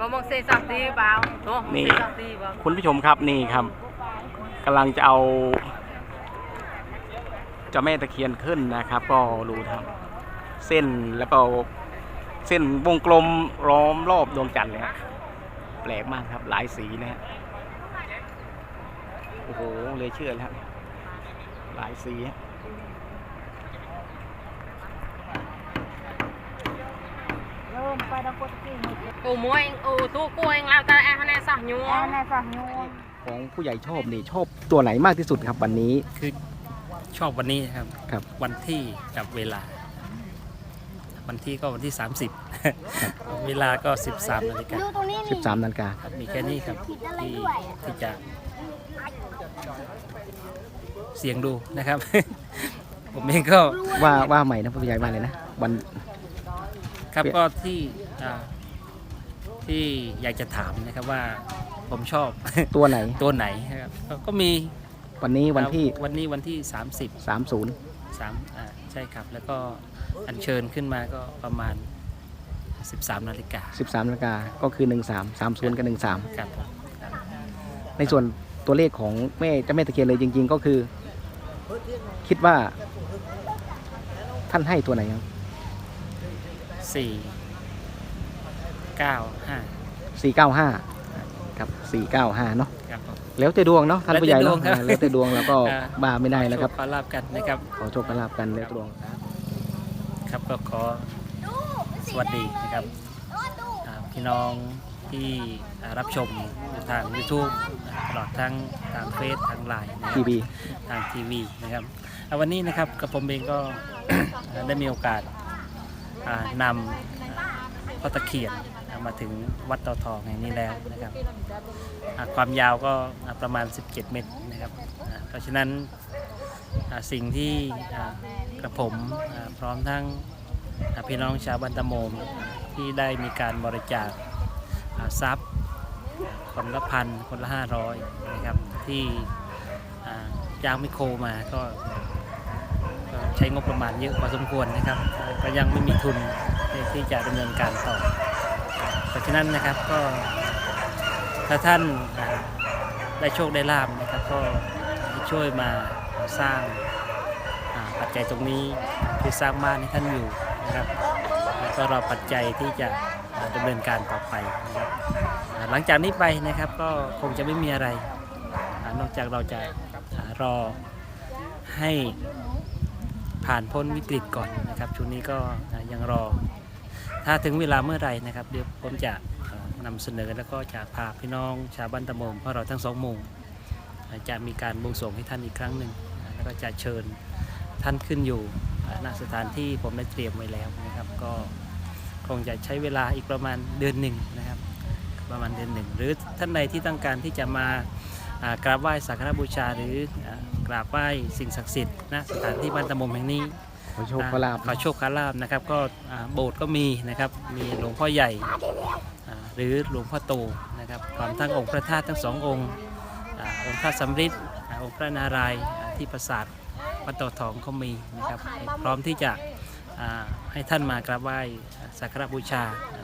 có một xe sạc tí vào Đúng không? Nè. Xe sạc tí vào คุณผู้ชมครับนี่ครับกำลังจะเอาเจ้าแม่ตะเคียนขึ้นนะครับ ก็ดูครับ เส้นแล้วก็เส้นวงกลมล้อมรอบดวงจันทร์เลยฮะแปลกมากครับ หลายสีนะฮะโอ้โหเลยเชื่อแล้ว หลายสีฮะ Ồ mua anh, ồ tu cô anh lao ta em này sạc nhu ของผู้ใหญ่ชอบนี่ชอบตัวไหนมากที่สุดครับวันนี้คือชอบวันนี้นะครับครับวันที่กับเวลา วันที่ก็วันที่ 30 เวลาก็ 13นาฬิกา13นาฬิกาครับมีแค่นี้ครับที่ที่จะเสียงดูนะครับ ผมเองก็ว่าว่าใหม่นะผู้ใหญ่ว่าเลยนะวัน ครับเปลี่ยนก็ที่อ่าที่อยากจะถามนะครับว่าผมชอบ ตัวไหน ตัวไหนนะครับก็ก็มีวันนี้วันที่วันนี้วันที่ 30 30สามอ่าใช่ครับ แล้วก็อัญเชิญขึ้นมาก็ประมาณ 13นาฬิกา13นาฬิกาก็คือ 13 30 กับ 13 ครับผมครับในส่วนตัวเลขของแม่เจ้าแม่ตะเคียนเลยจริง ๆ ก็คือ คิดว่า ท่านให้ตัวไหนครับ สี่เก้าห้า495ครับ495เนาะครับผม แล้วแต่ดวงเนาะท่านผู้ใหญ่เนาะแล้วแต่ดวงครับ อ่าแล้วแต่ดวงแล้วก็อ่าบาไม่ได้นะครับ ขอโชขอลาบกันนะครับ ขอโชคขอลาบกันแล้วแต่ดวงครับก็ขอสวัสดีนะครับอ่าพี่น้องที่อ่ารับชมทาง YouTube ตลอดทั้งทางเฟซทางไลน์นะครับ ทีวี ทางทีวีนะครับอ่าวันนี้นะครับกระผมเองก็ ได้มีโอกาสอ่า นำพ่อตะเคียนมาถึงวัดเตาทองแห่งนี้แล้วนะครับความยาวก็ประมาณ 17 เมตรนะครับเพราะฉะนั้นสิ่งที่กระผมพร้อมทั้งพี่น้องชาวบันตะโมมที่ได้มีการบริจาคทรัพย์คนละพันคนละห้าร้อยนะครับที่อ่าจ้างไมโครมาก็ ใช้งบประมาณเยอะพอสมควรนะครับ ก็ยังไม่มีทุนที่จะดำเนินการต่อ เพราะฉะนั้นนะครับก็ ถ้าท่านได้โชคได้ลาบนะครับก็ช่วยมาสร้างปัจจัยตรงนี้คือสร้างบ้านให้ท่านอยู่นะครับแล้วก็รอปัจจัยที่จะอ่าดำเนินการต่อไปนะครับหลังจากนี้ไปนะครับก็คงจะไม่มีอะไร นอกจากเราจะรอให้ ผ่านพ้นวิกฤตก่อนนะครับช่วงนี้ก็ยังรอ ถ้าถึงเวลาเมื่อไหรนะครับ เดี๋ยวผมจะอ่านำเสนอแล้วก็จะพาพี่น้องชาวบ้านตะโมมเพราะเราทั้งสองมู่อ่าจะมีการบวงสรวงให้ท่านอีกครั้งหนึ่งแล้วก็จะเชิญท่านขึ้นอยู่ณสถานที่ผมได้เตรียมไว้แล้วนะครับ ก็คงจะใช้เวลาอีกประมาณเดือนหนึ่งนะครับ ประมาณเดือนหนึ่งหรือท่านใดที่ต้องการที่จะมา กราบไหว้สักการะบูชาหรืออ่ากราบไหว้สิ่งศักดิ์สิทธิ์ณสถานที่บ้านตะมมแห่งนี้ขอโชคขอลาบขอโชคขอลาบนะครับก็อ่าโบสถ์ก็มีนะครับมีหลวงพ่อใหญ่อ่าหรือหลวงพ่อโตนะครับพร้อมทั้งองค์พระธาตุทั้งสององค์อ่าองค์พระสำริดอ่าองค์พระนารายณ์อ่าที่ปราสาทวัดเต่าทองก็มีนะครับพร้อมที่จะอ่าให้ท่านมากราบไหว้สักการะบูชา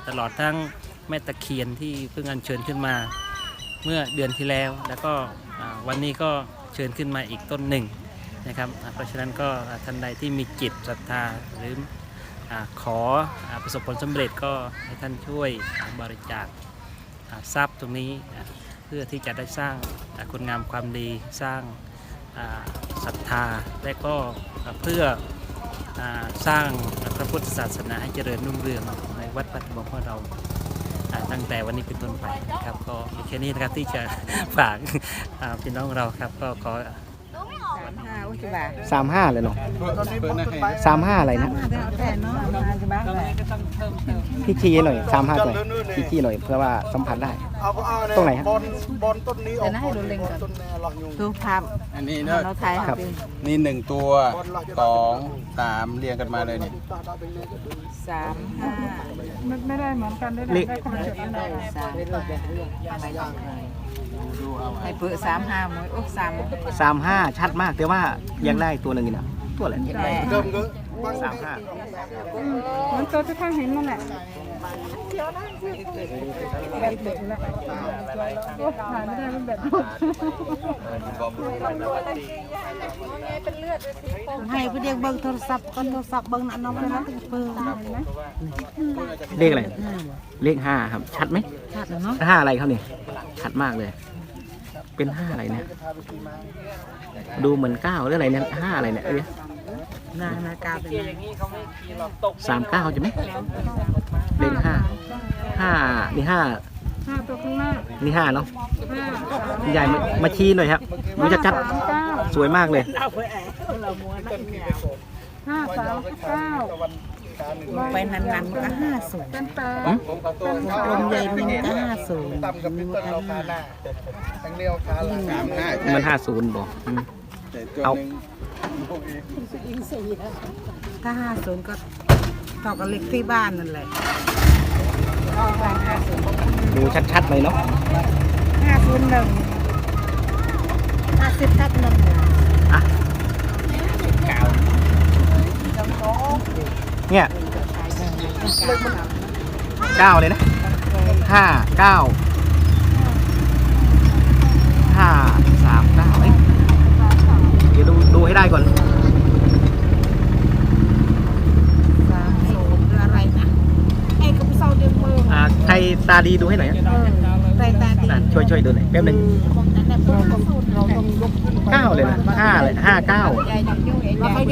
ตลอดทั้งแม่ตะเคียนที่เพิ่งอัญเชิญขึ้นมา เมื่อเดือนที่แล้ว แล้วก็วันนี้ก็เชิญขึ้นมาอีกต้นหนึ่งนะครับ เพราะฉะนั้นก็ท่านใดที่มีจิตศรัทธาหรืออขออประสบผลสำเร็จก็ให้ท่านช่วยบริจาคทรัพย์ตรงนี้เพื่อที่จะได้สร้างคุณงามความดีสร้างศรัทธาและก็เพื่อสร้างพระพุทธศาสนาให้เจริญรุ่งเรืองในวัดปัตตบงของเรา ตั้งแต่วันนี้เป็นต้นไปนะครับ ก็แค่นี้นะครับที่จะฝากพี่น้องเราครับ ก็ขอ ห้าอุจบาสามห้าเลยเนาะสามห้าอะไรนะแต่เนาะห้าจะบ้าเลยพี่ชี้หน่อยสามห้าหน่อยพี่ชี้หน่อยเพื่อว่าสัมผัสได้เอาเอาตรงไหนฮะบอลบอลต้นนี้ออกเดี๋ยวนะให้ดูเล็งก่อนต้นนี้หลักยุงดูภาพอันนี้เนอะเราถ่ายครับนี่หนึ่งตัวสองสามเรียงกันมาเลยเนี่ยสามห้าไม่ได้เหมือนกันได้เลขได้คนจุดนั้นได้สาม ให้เปิดสามห้าหมวยอุ๊กสามสามห้าชัดมากแต่ว่ายังได้ตัวหนึ่งอยู่นะตัวอะไรเดิมก็สามห้าเหมือนตัวที่ท่านเห็นนั่นแหละ แบบเด็กแล้วโอ้ถ่าไม่ได้มันแบบหมดให้เพื่อนเบิ่งโทรศัพท์ก่อนโทรศัพท์เบิ่งน่ะน้องมันนะเปิดเลขอะไร เลขห้าครับ ชัดไหมชัดแล้วเนาะห้าอะไรครับนี่ยชัดมากเลย เป็นห้าอะไรเนี่ย ดูเหมือนเก้าหรืออะไรเนี่ยห้าอะไรเนี่ย เอ้ยนานากาเป็นสามเก้าใช่ไหมเลขห้าห้านี่ห้าห้าตัวข้างหน้านี่ห้าเนาะห้าคุณยายมามาชี้หน่อยครับดูชัดสามเก้าๆสวยมากเลย ห้าสามเก้าไปนานๆมันก็ห้าศูนย์เป็นแปดอืมลมใหญ่มันก็ห้าศูนย์ต่ำกับพิเตอร์เราขาหน้าทั้งเดียวขาหลังสามห้ามันห้าศูนย์บอกอืม แต่ตัวเอาหนึ่งถ้าห้าศูนย์ก็เท่ากับเลขที่บ้านนั่นแหละดูชัดๆเลยเนาะห้าศูนย์หนึ่งห้าสิบทับหนึ่งอะเนี่ยเก้าเลยนะห้าเก้าห้าสามเก้าเอ้ยเดี๋ยวดูดูให้ได้ก่อนสามศูนย์หรืออะไรนะไอ้กระเป๋าเดิมมืออ่าใครตาดีดูให้หน่อยอะเออใส่ตาดีอะช่วยช่วยดูหน่อยแป๊บหนึงคงจะได้เพิ่มสูตรเราต้องยกขึ้นเก้าเลยนะห้าเลยห้าเก้าว่าเขาใ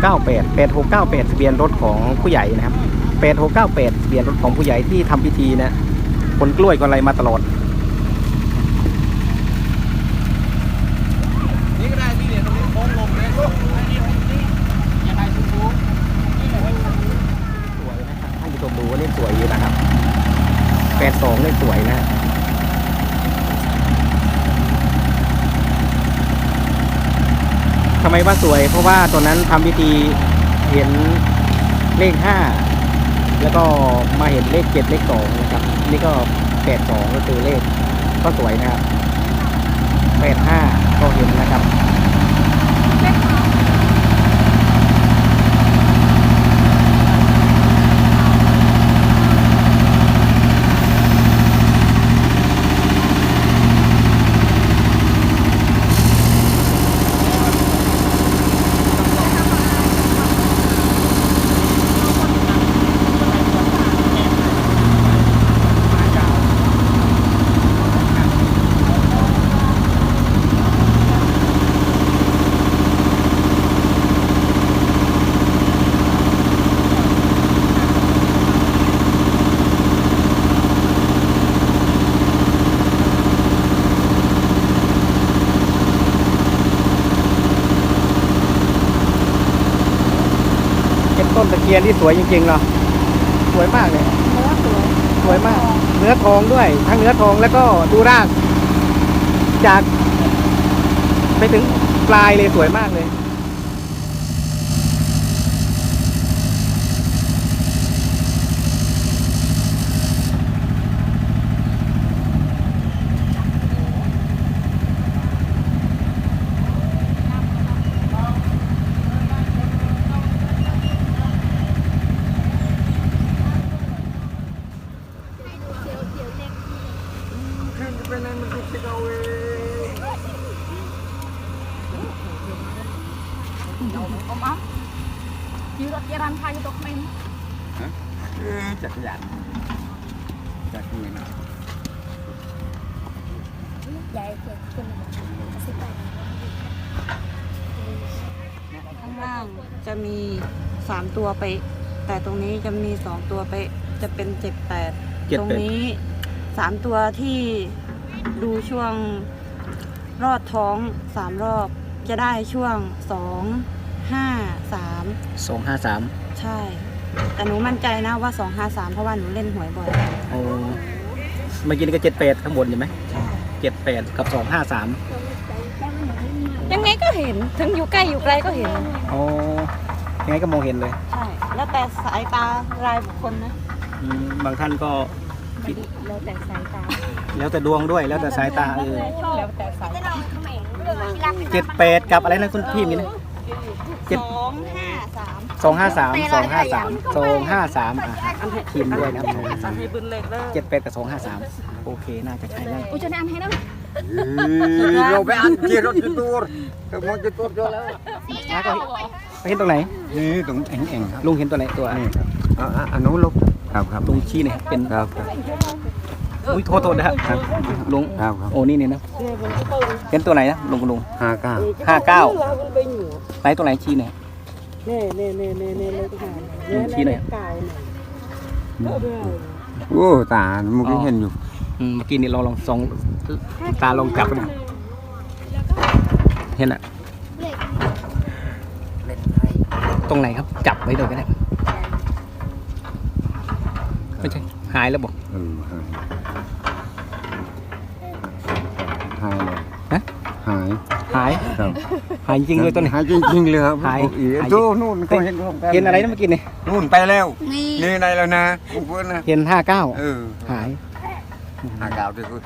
8698 8698ทะเบียนรถของผู้ใหญ่นะครับ8698ทะเบียนรถของผู้ใหญ่ที่ทำพิธีนะคนกล้วยกันอะไรมาตลอดสวยนะครับให้ผู้ชมดูว่าเล่นสวยอยู่นะครับ82เล่นสวยนะ ไมว่าสวย เพราะว่าตอนนั้นทำพิธีเห็นเลขห้าแล้วก็มาเห็นเลขเจ็ดเลขสองนะครับ นี่ก็แปดสองก็คือเลขก็สวยนะครับแปดห้าก็เห็นนะครับ เป็นต้นตะเคียนที่สวยจริงๆเนาะสวยมากเลยสวยมาก เนื้อทองด้วย ทั้งเนื้อทองแล้วก็ดูราก จาก ไปถึงปลายเลยสวยมากเลย ยืดเยรันพายตัวเมนจักรยานจากมือนะข้างล่างจะมีสามตัวไป แต่ตรงนี้จะมีสองตัวไป จะเป็นเจ็ดแปดเจ็ดตรงแปดนี้สามตัวที่ ดูช่วงรอดท้องสามรอบ จะได้ช่วงสองห้าสามสองห้าสามใช่อแต่หนูมั่นใจนะว่าสองห้าสามเพราะว่าหนูเล่นหวยบ่อยโอ้เมื่อกี้นี่ก็เจ็ดแปดข้างบนใช่ไหมเจ็ดแปดกับสองห้าสามยังไงก็เห็นถึงอยู่ใกล้อยู่ไกลก็เห็นโอ้ยังไงก็มองเห็นเลย ใช่ แล้วแต่สายตารายบุคคลนะอืมบางท่านก็คิดแล้วแต่สายตา แล้วแต่ดวงด้วยแล้วแต่สายตาเออแล้วแต่สายตาเจ็ดแปดกับอะไรนะคุณพี่มีนะเจ็ดสองห้าสามสองห้าสามสองห้าสามสองห้าสามอะทีมด้วยนะครับสันให้บุญเล็กเลยเจ็ดแปดกับสองห้าสามโอเคน่าจะใช่ได้อุจจาระให้นะเราไปอันที่รถจุดตัวแต่มองจุดตัวเจอแล้วน้าก็ไปเห็นตรงไหนนี่ตรงเอ็งเอ็งครับลุงเห็นตัวไหนตัวนี่ครับอ่าอ่าอันนู้นลูกครับครับลุงชี้เนี่ยเป็นครับครับ อุ้ยโทษโทษนะครับลุงครับครับ โอ้นี่เนี่ยนะเห็นตัวไหนนะลุงคุณลุงห้าเก้าห้าเก้าไหนตัวไหนชี้เนี่ยเน่เน่เน่เน่เน่เลยค่ะลุงชี้หน่อยเก่าหน่อยโอ้ตาเมื่อกี้เห็นอยู่อืมเมื่อกี้นี่ลองลองส่องตาลองจับดูเห็นอะตรงไหนครับจับไว้เลยก็ได้ไม่ใช่หายแล้วบอก เออหายหายเลย ฮะ หายหายครับหายจริงด้วยตัวนี้ หายจริงๆเลยครับหายโอ้อีหาย ดูนู่นก็เห็นลงปเห็นอะไรนะเมื่อกี้นี่นู่นไปแล้ว นี่ในแล้วนะคุณเพื่อนนะเห็นห้าเก้าเออหายห้าเก้าด้วยคุ